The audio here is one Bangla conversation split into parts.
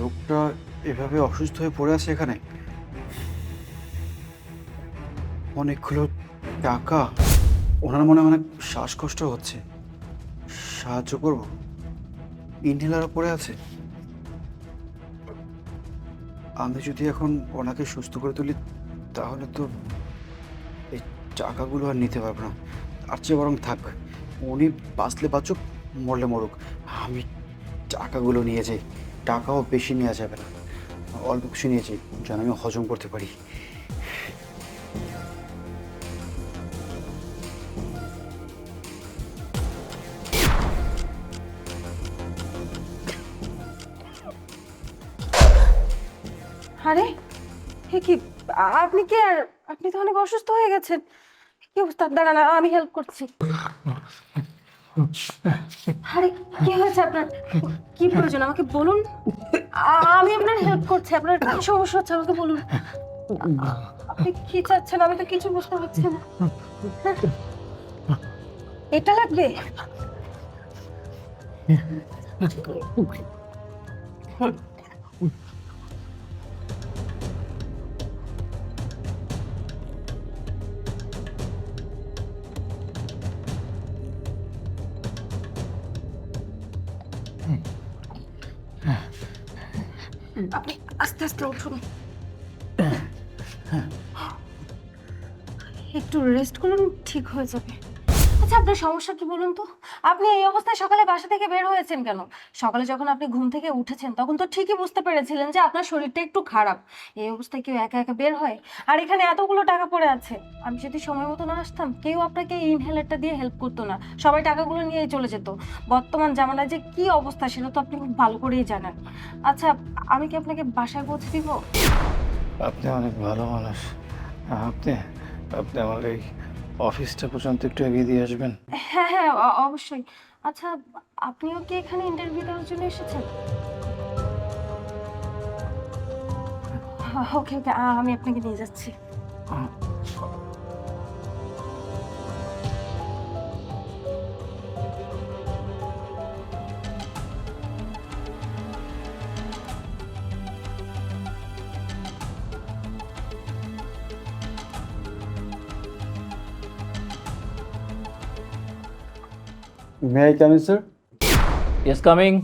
লোকটা এভাবে অসুস্থ হয়ে পড়ে আছে এখানে? অনেকগুলো টাকা। ওনার মনে অনেক শ্বাসকষ্ট হচ্ছে। সাহায্য করব? ইনহেলারও পড়ে আছে? আমি যদি এখন ওনাকে সুস্থ করে তুলি, তাহলে তো এই টাকাগুলো আর নিতে পারব না। তার চেয়ে বরং থাক, উনি বাঁচলে বাঁচুক, মরলে মরুক। আমি টাকাগুলো নিয়ে যাই। টাকাও বেশি নেওয়া যাবে না। অল্প কিছু নিয়ে যাই যেন আমি হজম করতে পারি। আরে কি, আপনি কি আর, আপনি তো অনেক অসুস্থ হয়ে গেছেন। কি অবস্থা? দাঁড়ান, আমি হেল্প করছি। আরে, কি হয়েছে আপনার? কি প্রয়োজন? আমাকে বলুন? আমি আপনার হেল্প করছি। আপনার কি সমস্যা হচ্ছে? আমাকে বলুন। আপনি কি চাচ্ছেন? আমি তো কিছু বুঝতে পারছি না? এটা লাগবে? আপনি আস্তে আস্তে উঠুন। একটু রেস্ট করুন, ঠিক হয়ে যাবে। আচ্ছা আপনার সমস্যা কি বলুন তো? আপনি এই অবস্থায় সকালে বাসা থেকে বের হয়েছেন কেন? সকালে যখন আপনি ঘুম থেকে উঠেছেন, তখন তো ঠিকই বুঝতে পেরেছিলেন যে আপনার শরীরটা একটু খারাপ। এই অবস্থায় কেউ একা একা বের হয়? আর এখানে এতগুলো টাকা পড়ে আছে। আমি যদি সময় মতো না আসতাম, কেউ আপনাকে ইনহেলারটা দিয়ে হেল্প করতো না। সবাই টাকাগুলো নিয়েই চলে যেত। বর্তমান জামানায় যে কি অবস্থা, সেটা তো আপনি খুব ভালো করেই জানেন। আচ্ছা আমি কি আপনাকে বাসায় পৌঁছে দিব? আপনি অনেক ভালো মানুষ। আপনি আপনি আমার এই অফিসটা পর্যন্ত একটু এগিয়ে দিয়ে আসবেন। হ্যাঁ হ্যাঁ অ- অবশ্যই। আচ্ছা আপনিও কি এখানে ইন্টারভিউ দেওয়ার জন্য এসেছেন? ওকে ওকে আমি আপনাকে নিয়ে যাচ্ছি। May I coming sir Yes, coming.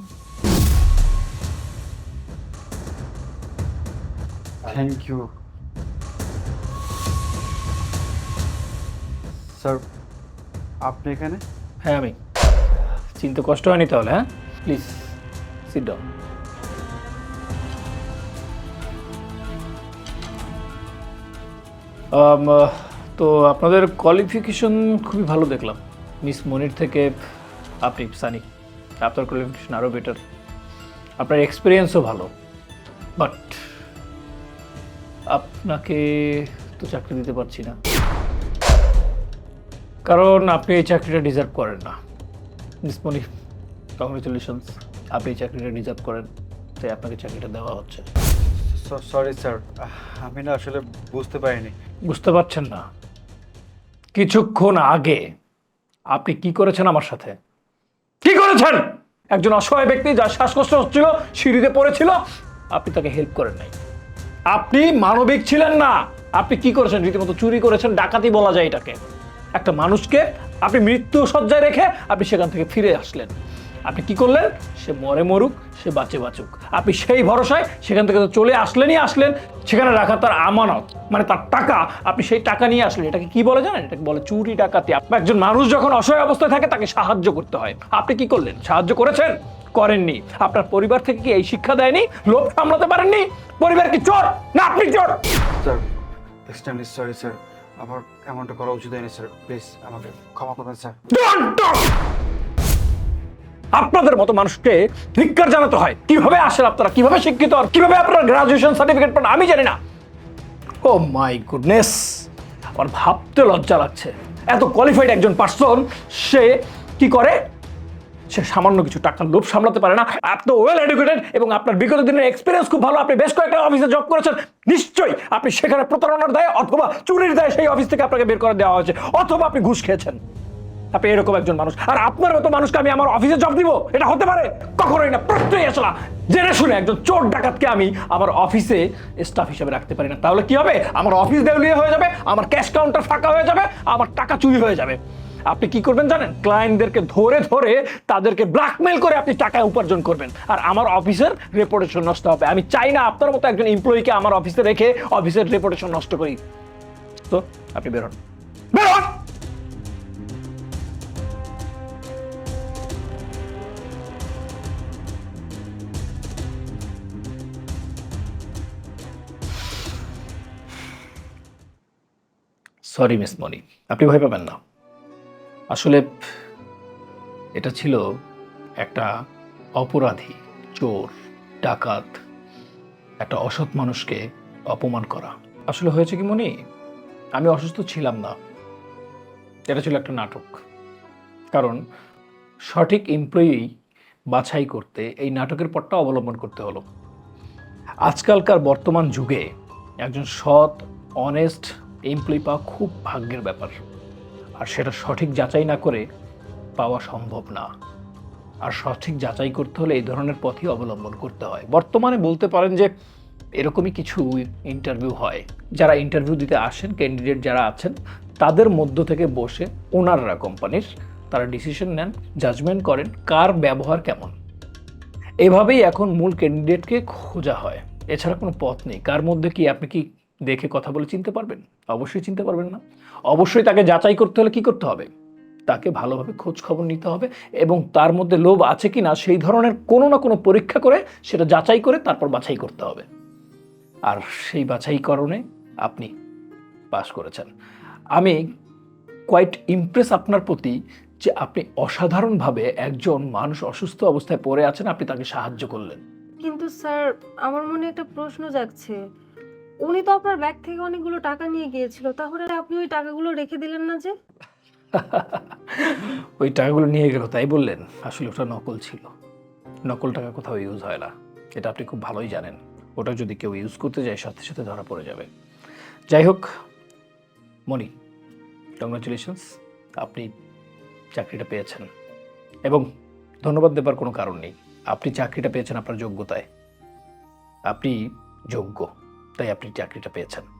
Thank you sir আপনি এখানে? হ্যাঁ আমি। চিনতে কষ্ট হয়নি তাহলে হ্যাঁ? প্লিজ সিট ডাউন তো আপনাদের কোয়ালিফিকেশন খুবই ভালো দেখলাম। মিস মনির থেকে আপনি সানি আপনার কোয়ালিফিকেশন আরও বেটার আপনার এক্সপিরিয়েন্সও ভালো। বাট আপনাকে তো চাকরি দিতে পারছি না। কারণ আপনি এই চাকরিটা ডিজার্ভ করেন না। মিস মনি কংগ্রেচুলেশনস আপনি এই চাকরিটা ডিজার্ভ করেন। তাই আপনাকে চাকরিটা দেওয়া হচ্ছে। সরি স্যার আমি না আসলে বুঝতে পারিনি। বুঝতে পারছেন না। কিছুক্ষণ আগে আপনি কি করেছেন আমার সাথে? কি করেছেন? একজন অসহায় ব্যক্তি যার শ্বাসকষ্ট হচ্ছিল, সিঁড়িতে পড়েছিল, আপনি তাকে হেল্প করেন নাই। আপনি মানবিক ছিলেন না। আপনি কি করেছেন? রীতিমতো চুরি করেছেন, ডাকাতি বলা যায় এটাকে। একটা মানুষকে আপনি মৃত্যু সজ্জায় রেখে আপনি সেখান থেকে ফিরে আসলেন। আপনি কি করলেন? সে মরে মরুক সে বাঁচে বাঁচুক। আপনি সেই ভরসায় সেখান থেকে তো চলে আসলেনই আসলেন সেখানে রাখা তার আমানত মানে তার টাকা। আপনি সেই টাকা নিয়ে আসলেন এটাকে কি বলে জানেন? এটাকে বলে চুরি ডাকাতি। একজন মানুষ যখন অসহায় অবস্থায় থাকে তাকে সাহায্য করতে হয়। আপনি কি করলেন? সাহায্য করেছেন? করেননি। আপনার পরিবার থেকে কি এই শিক্ষা দেয়নি? লোভ সামলাতে পারেননি? পরিবার কি চোর? না আপনি চোর! স্যার এক্সট্রিমলি সরি স্যার আমার এমনটা করা উচিত হয়নি স্যার প্লিজ আমাকে ক্ষমা করবেন স্যার! আপনাদের মতো মানুষকে ধিক্কার জানাতে হয়। কীভাবে আসেন আপনারা? কীভাবে শিক্ষিত? কীভাবে আপনারা গ্রাজুয়েশন সার্টিফিকেট পান? আমি জানি না। ও মাই গুডনেস আমার ভাবতে লজ্জা লাগছে। এত কোয়ালিফাইড একজন পার্সন সে কি করে? সে সামান্য কিছু টাকার লোভ সামলাতে পারে না। এত ওয়েল এডুকেটেড এবং আপনার বিগত দিনের এক্সপিরিয়েন্স খুব ভালো। আপনি বেশ কয়েকটা অফিসে জব করেছেন। নিশ্চয়ই আপনি সেখানে প্রতারণার দায়ে অথবা চুরির দায়ে সেই অফিস থেকে আপনাকে বের করে দেওয়া হয়েছে। অথবা আপনি ঘুষ খেয়েছেন। আপনি এরকম একজন মানুষ। আর আপনার মতো মানুষকে আমি আমার অফিসে জব দিব? এটা হতে পারে? কখনোই না, প্রত্যেকই আসলে। জেনে শুনে একজন চোর ডাকাতকে আমি আমার অফিসে স্টাফ হিসেবে রাখতে পারি না। তাহলে কি হবে? আমার অফিস দেউলিয়ে হয়ে যাবে, আমার ক্যাশ কাউন্টার ফাঁকা হয়ে যাবে, আমার টাকা চুরি হয়ে যাবে। আপনি কি করবেন জানেন? ক্লায়েন্টদেরকে ধরে ধরে তাদেরকে ব্ল্যাকমেল করে আপনি টাকা উপার্জন করবেন। আর আমার অফিসের রেপুটেশন নষ্ট হবে। আমি চাই না আপনার মতো একজন এমপ্লয়িকে আমার অফিসে রেখে অফিসের রেপুটেশন নষ্ট করি। তো আপনি বেরোন বেরোন সরি মিস মনি আপনি ভয় পাবেন না। আসলে এটা ছিল একটা অপরাধী, চোর, ডাকাত, একটা অসৎ মানুষকে অপমান করা। আসলে হয়েছে কি মনি আমি অসুস্থ ছিলাম না। এটা ছিল একটা নাটক। কারণ সঠিক এমপ্লয়ি বাছাই করতে, এই নাটকের পথটা অবলম্বন করতে হলো। আজকালকার বর্তমান যুগে একজন সৎ অনেস্ট এমপ্লয়ি পাওয়া খুব ভাগ্যের ব্যাপার। আর সেটা সঠিক যাচাই না করে পাওয়া সম্ভব না। আর সঠিক যাচাই করতে হলে এই ধরনের পথই অবলম্বন করতে হয়। বর্তমানে বলতে পারেন যে এরকমই কিছু ইন্টারভিউ হয়। যারা ইন্টারভিউ দিতে আসেন ক্যান্ডিডেট যারা আছেন, তাদের মধ্য থেকে বসে ওনাররা কোম্পানির তারা ডিসিশন নেন জাজমেন্ট করেন কার ব্যবহার কেমন। এভাবেই এখন মূল ক্যান্ডিডেটকে খোঁজা হয়। এছাড়া কোনো পথ নেই। কার মধ্যে কি আপনি কি দেখে কথা বলে চিনতে পারবেন। অবশ্যই চিনতে পারবেন না। অবশ্যই তাকে যাচাই করতে হলে কি করতে হবে? তাকে ভালোভাবে খোঁজ খবর নিতে হবে এবং তার মধ্যে লোভ আছে কি না সেই ধরনের কোনো না কোনো পরীক্ষা করে সেটা যাচাই করে তারপর বাছাই করতে হবে। আর সেই বাছাইকরণে আপনি পাশ করেছেন। আমি কোয়াইট ইমপ্রেস আপনার প্রতি যে আপনি অসাধারণভাবে একজন মানুষ অসুস্থ অবস্থায় পড়ে আছেন, আপনি তাকে সাহায্য করলেন। কিন্তু স্যার, আমার মনে একটা প্রশ্ন জাগছে। উনি তো আপনার ব্যাগ থেকে অনেকগুলো টাকা নিয়ে গিয়েছিল, তাহলে আপনি ওই টাকাগুলো রেখে দিলেন না যে? ওই টাকাগুলো নিয়ে গেল, তাই বললেন। আসলে ওটা নকল ছিল। নকল টাকা কোথাও ইউজ হয় না। এটা আপনি খুব ভালোই জানেন। ওটা যদি কেউ ইউজ করতে যায়, সাথে সাথে ধরা পড়ে যাবে। যাই হোক মনি কংগ্রাচুলেশনস আপনি চাকরিটা পেয়েছেন। এবং ধন্যবাদ দেবার কোনো কারণ নেই। আপনি চাকরিটা পেয়েছেন আপনার যোগ্যতায়। আপনি যোগ্য। তাই আপনি চাকরিটা পেয়েছেন।